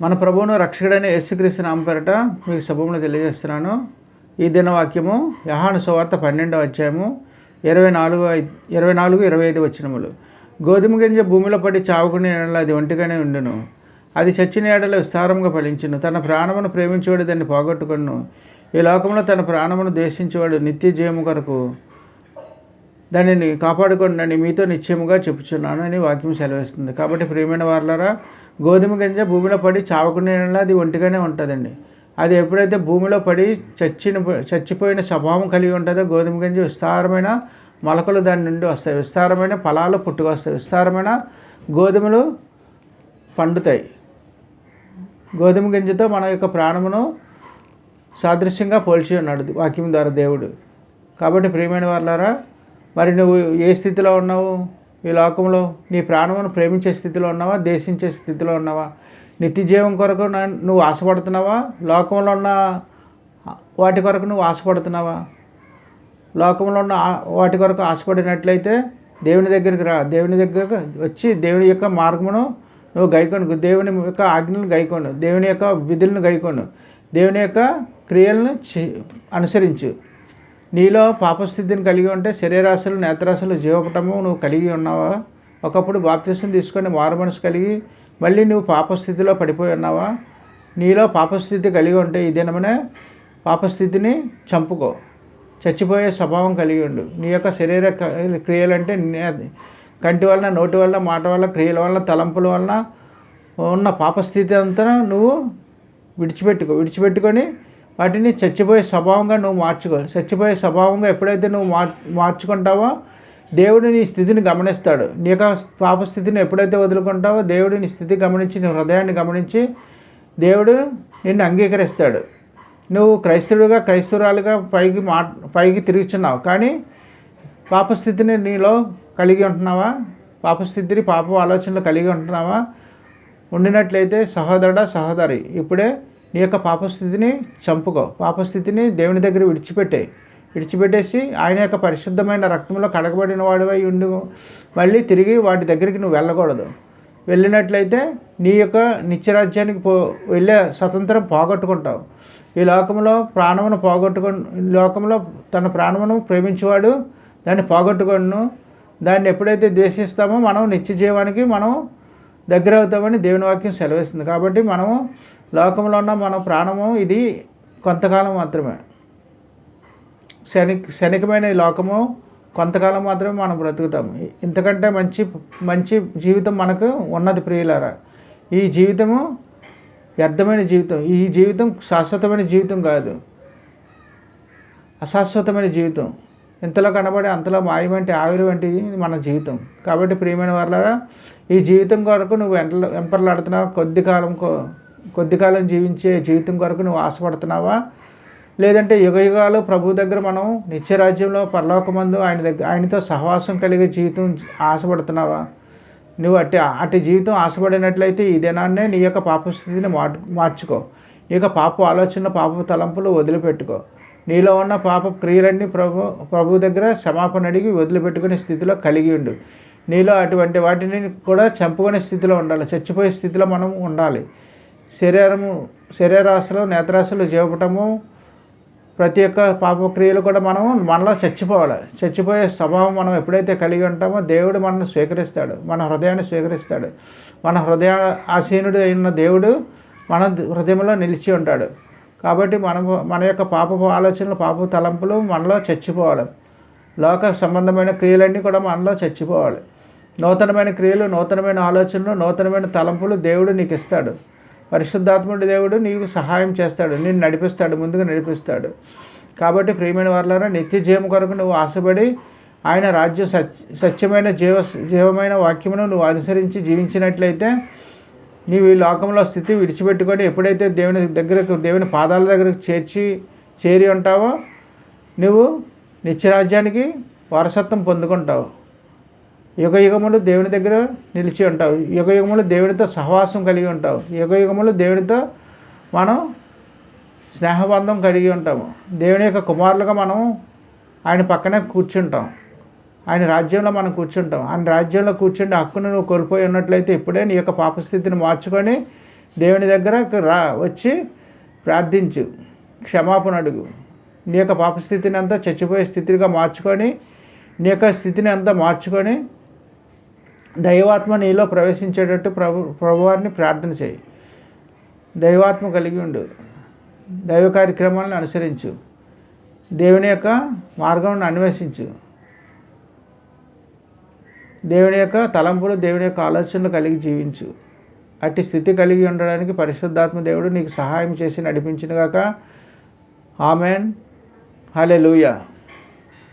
మన ప్రభువును రక్షకుడైన యేసుక్రీస్తు నామ పేరట మీకు శుభములు తెలియజేస్తున్నాను. ఈ దిన వాక్యము యహాను సువార్త పన్నెండవ అధ్యాయము ఇరవై నాలుగు ఇరవై నాలుగు ఇరవై ఐదు వచ్చినములు గోధుమ గింజ భూమిలో పడి చావుకునే ఎడల అది ఒంటిగానే ఉండును. అది చచ్చిన ఏడలో విస్తారంగా ఫలించును. తన ప్రాణమును ప్రేమించేవాడు దాన్ని పోగొట్టుకును ఈ లోకంలో తన ప్రాణమును ద్వేషించేవాడు నిత్య జీవము కొరకు దానిని కాపాడుకోండి మీతో నిశ్చయముగా చెప్పుచున్నాను అని వాక్యం సెలవిస్తుంది. కాబట్టి ప్రియమైన వారులరా గోధుమ గింజ భూమిలో పడి చావకుండా అది ఒంటిగానే ఉంటుందండి. అది ఎప్పుడైతే భూమిలో పడి చచ్చిన చచ్చిపోయిన స్వభావం కలిగి ఉంటుందో గోధుమ గింజ విస్తారమైన మొలకలు దాని నుండి వస్తాయి. విస్తారమైన ఫలాలు పుట్టుకొస్తాయి విస్తారమైన గోధుమలు పండుతాయి. గోధుమ గింజతో మన యొక్క ప్రాణమును సాదృశ్యంగా పోల్చి ఉన్నాడు వాక్యం ద్వారా దేవుడు. కాబట్టి ప్రియమైన వాళ్ళారా మరి నువ్వు ఏ స్థితిలో ఉన్నావు? ఈ లోకంలో నీ ప్రాణమును ప్రేమించే స్థితిలో ఉన్నావా? దేశించే స్థితిలో ఉన్నావా? నిత్య జీవం కొరకు నువ్వు ఆశపడుతున్నావా? లోకంలో ఉన్న వాటి కొరకు నువ్వు ఆశపడుతున్నావా? లోకంలో ఉన్న వాటి కొరకు ఆశపడినట్లయితే దేవుని దగ్గరికి రా. దేవుని దగ్గరకు వచ్చి దేవుని యొక్క మార్గమును నువ్వు గైకొను. దేవుని యొక్క ఆజ్ఞలను గైకొను. దేవుని యొక్క విధులను గైకొను. దేవుని యొక్క క్రియలను అనుసరించు. నీలో పాపస్థితిని కలిగి ఉంటే శరీరాశలు నేత్రాశలు జీవపటము నువ్వు కలిగి ఉన్నావా? ఒకప్పుడు బాప్తిసం తీసుకొని మారు మనసు కలిగి మళ్ళీ నువ్వు పాపస్థితిలో పడిపోయి ఉన్నావా? నీలో పాపస్థితి కలిగి ఉంటే ఈ దినమనే పాపస్థితిని చంపుకో. చచ్చిపోయే స్వభావం కలిగి ఉండు. నీ యొక్క శరీర క్రియలు క్రియలంటే కంటి వలన నోటి వల్ల మాట వల్ల క్రియల వల్ల తలంపుల వలన ఉన్న పాపస్థితి అంతా నువ్వు విడిచిపెట్టుకో. విడిచిపెట్టుకొని వాటిని చచ్చిపోయే స్వభావంగా నువ్వు మార్చుకో. చచ్చిపోయే స్వభావంగా ఎప్పుడైతే నువ్వు మార్ మార్చుకుంటావో దేవుడు నీ స్థితిని గమనిస్తాడు. నీ యొక్క పాపస్థితిని ఎప్పుడైతే వదులుకుంటావో దేవుడు నీ స్థితి గమనించి నీ హృదయాన్ని గమనించి దేవుడు నిన్ను అంగీకరిస్తాడు. నువ్వు క్రైస్తవుడిగా క్రైస్తవురాలుగా పైకి మా పైకి తిరుగుచున్నావు. కానీ పాపస్థితిని నీలో కలిగి ఉంటున్నావా? పాపస్థితిని పాప ఆలోచనలు కలిగి ఉంటున్నావా? ఉండినట్లయితే సహోదరుడా సహోదరి ఇప్పుడే నీ యొక్క పాపస్థితిని చంపుకో. పాపస్థితిని దేవుని దగ్గర విడిచిపెట్టే. విడిచిపెట్టేసి ఆయన యొక్క పరిశుద్ధమైన రక్తంలో కడగబడిన వాడివై ఉండి. మళ్ళీ తిరిగి వాటి దగ్గరికి నువ్వు వెళ్ళకూడదు. వెళ్ళినట్లయితే నీ యొక్క నిత్యరాజ్యానికి పో వెళ్ళే స్వతంత్రం పోగొట్టుకుంటావు. ఈ లోకంలో ప్రాణమును పోగొట్టుకు ఈ లోకంలో తన ప్రాణమును ప్రేమించేవాడు దాన్ని పోగొట్టుకొను దాన్ని ఎప్పుడైతే ద్వేషిస్తామో మనం నిత్య జీవానికి మనం దగ్గర అవుతామని దేవుని వాక్యం సెలవిస్తుంది. కాబట్టి మనము లోకంలో ఉన్న మన ప్రాణము ఇది కొంతకాలం మాత్రమే. శని క్షణికమైన ఈ లోకము కొంతకాలం మాత్రమే మనం బ్రతుకుతాం ఇంతకంటే మంచి మంచి జీవితం మనకు ఉన్నది ప్రియులారా. ఈ జీవితము వ్యర్థమైన జీవితం. ఈ జీవితం శాశ్వతమైన జీవితం కాదు. అశాశ్వతమైన జీవితం. ఇంతలో కనబడే అంతలో మాయ వంటి ఆవిరి వంటి మన జీవితం. కాబట్టి ప్రియమైన వాళ్ళ ఈ జీవితం కొరకు నువ్వు వెంట వెంపర్లాడుతున్నావు కొద్ది కాలం కొద్ది కాలం జీవించే జీవితం కొరకు నువ్వు ఆశపడుతున్నావా? లేదంటే యుగ యుగాలు ప్రభు దగ్గర మనం నిత్యరాజ్యంలో పరలోకమందు ఆయన దగ్గర ఆయనతో సహవాసం కలిగే జీవితం ఆశపడుతున్నావా? నువ్వు అట్టి అట్టి జీవితం ఆశపడినట్లయితే ఈ దినాన్నే నీ యొక్క పాపస్థితిని స్థితిని మార్చుకో. నీ యొక్క పాప ఆలోచన పాప తలంపులు వదిలిపెట్టుకో. నీలో ఉన్న పాప క్రియలన్నీ ప్రభు ప్రభు దగ్గర క్షమాపణ అడిగి వదిలిపెట్టుకునే స్థితిలో కలిగి ఉండు. నీలో అటువంటి వాటిని కూడా చంపుకునే స్థితిలో ఉండాలి. చచ్చిపోయే స్థితిలో మనం ఉండాలి. శరీరము శరీరాశలు నేత్రాశలు జీవపటము ప్రతి ఒక్క పాపక్రియలు కూడా మనం మనలో చచ్చిపోవాలి. చచ్చిపోయే స్వభావం మనం ఎప్పుడైతే కలిగి ఉంటామో దేవుడు మనల్ని స్వీకరిస్తాడు. మన హృదయాన్ని స్వీకరిస్తాడు. మన హృదయ ఆసీనుడు అయిన దేవుడు మన హృదయంలో నిలిచి ఉంటాడు. కాబట్టి మనం మన యొక్క పాపపు ఆలోచనలు పాప తలంపులు మనలో చచ్చిపోవాలి. లోక సంబంధమైన క్రియలన్నీ కూడా మనలో చచ్చిపోవాలి. నూతనమైన క్రియలు నూతనమైన ఆలోచనలు నూతనమైన తలంపులు దేవుడు నీకు ఇస్తాడు. పరిశుద్ధాత్ముడి దేవుడు నీకు సహాయం చేస్తాడు నిన్ను నడిపిస్తాడు ముందుగా నడిపిస్తాడు. కాబట్టి ప్రియమైన వాళ్ళారా నిత్య జీవం కొరకు నువ్వు ఆశపడి ఆయన రాజ్యం సత్య సత్యమైన జీవ జీవమైన వాక్యమును నువ్వు అనుసరించి జీవించినట్లయితే నీవు ఈ లోకంలో స్థితి విడిచిపెట్టుకొని ఎప్పుడైతే దేవుని దగ్గరకు దేవుని పాదాల దగ్గరకు చేర్చి చేరి ఉంటావో నువ్వు నిత్యరాజ్యానికి వారసత్వం పొందుకుంటావు. యుగ యుగములు దేవుని దగ్గర నిలిచి ఉంటావు. యుగ యుగములు దేవునితో సహవాసం కలిగి ఉంటావు. యుగ యుగములు దేవునితో మనం స్నేహబంధం కలిగి ఉంటాము. దేవుని యొక్క కుమారులుగా మనం ఆయన పక్కనే కూర్చుంటాం. ఆయన రాజ్యంలో మనం కూర్చుంటాం. ఆయన రాజ్యంలో కూర్చుంటే హక్కును నువ్వు కోల్పోయి ఉన్నట్లయితే ఇప్పుడే నీ యొక్క పాపస్థితిని మార్చుకొని దేవుని దగ్గర రా వచ్చి ప్రార్థించు. క్షమాపణ అడుగు. నీ యొక్క పాపస్థితిని అంతా చచ్చిపోయే స్థితిగా మార్చుకొని నీ యొక్క స్థితిని అంతా మార్చుకొని దైవాత్మ నీలో ప్రవేశించేటట్టు ప్రభు ప్రభువారిని ప్రార్థన చేయి. దైవాత్మ కలిగి ఉండు. దైవ కార్యక్రమాలను అనుసరించు. దేవుని యొక్క మార్గం అన్వేషించు. దేవుని యొక్క తలంపులు దేవుని యొక్క ఆలోచనలు కలిగి జీవించు. అట్టి స్థితి కలిగి ఉండడానికి పరిశుద్ధాత్మ దేవుడు నీకు సహాయం చేసి నడిపించినగాక ఆమెన్. హలే